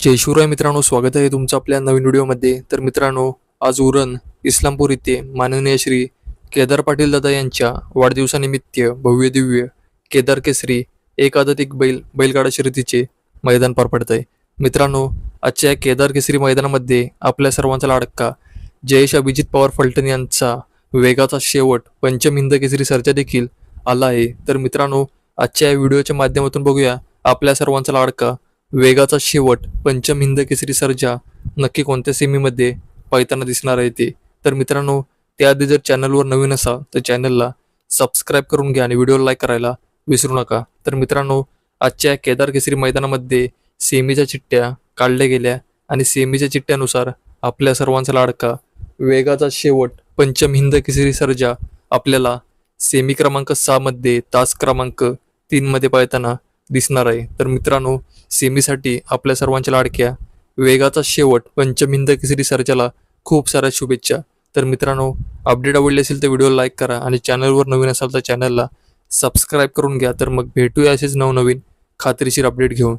जय शिवराय मित्रांनो स्वागत आहे तुमचं आपल्या नवीन व्हिडिओमध्ये. तर मित्रांनो आज उरण इस्लामपूर येथे माननीय श्री केदार पाटील दादा यांच्या वाढदिवसानिमित्त भव्य दिव्य केदार केसरी एक आदत एक बैल बैलगाडा शर्यतीचे मैदान पार पडत आहे मित्रांनो आजच्या या केदार केसरी मैदानामध्ये आपल्या सर्वांचा लाडका जयेश अभिजित पवार फलटण यांचा वेगाचा शेवट पंचम हिंद केसरी सरचा देखील आला आहे. तर मित्रांनो आजच्या या व्हिडिओच्या माध्यमातून बघूया आपल्या सर्वांचा लाडका वेगाचा शेवट पंचम हिंद केसरी सर्जा नक्की कोणत्या सेमीमध्ये पाहताना दिसणार आहे ते? तर मित्रांनो त्याआधी जर चॅनलवर नवीन असाल तर चॅनलला सबस्क्राईब करून घ्या आणि व्हिडिओला लाईक करायला विसरू नका. तर मित्रांनो आजच्या केदार केसरी मैदानामध्ये सेमीच्या चिठ्ठ्या काढल्या गेल्या आणि सेमीच्या चिठ्ठ्यानुसार आपल्या सर्वांचा लाडका वेगाचा शेवट पंचम हिंद केसरी सर्जा आपल्याला सेमी क्रमांक सहामध्ये तास क्रमांक तीनमध्ये पाहताना दिसणार आहे. तर मित्रांनो सेमीसाठी आपल्या सर्वांच्या लाडक्या वेगाचा शेवट पंचमिंद केसरी सर्जाला खूप साऱ्या शुभेच्छा. तर मित्रांनो अपडेट आवडली असेल तर व्हिडिओ लाईक करा आणि चॅनलवर नवीन असाल तर चॅनलला सबस्क्राईब करून घ्या. तर मग भेटूया असेच नवनवीन खात्रीशीर अपडेट घेऊन.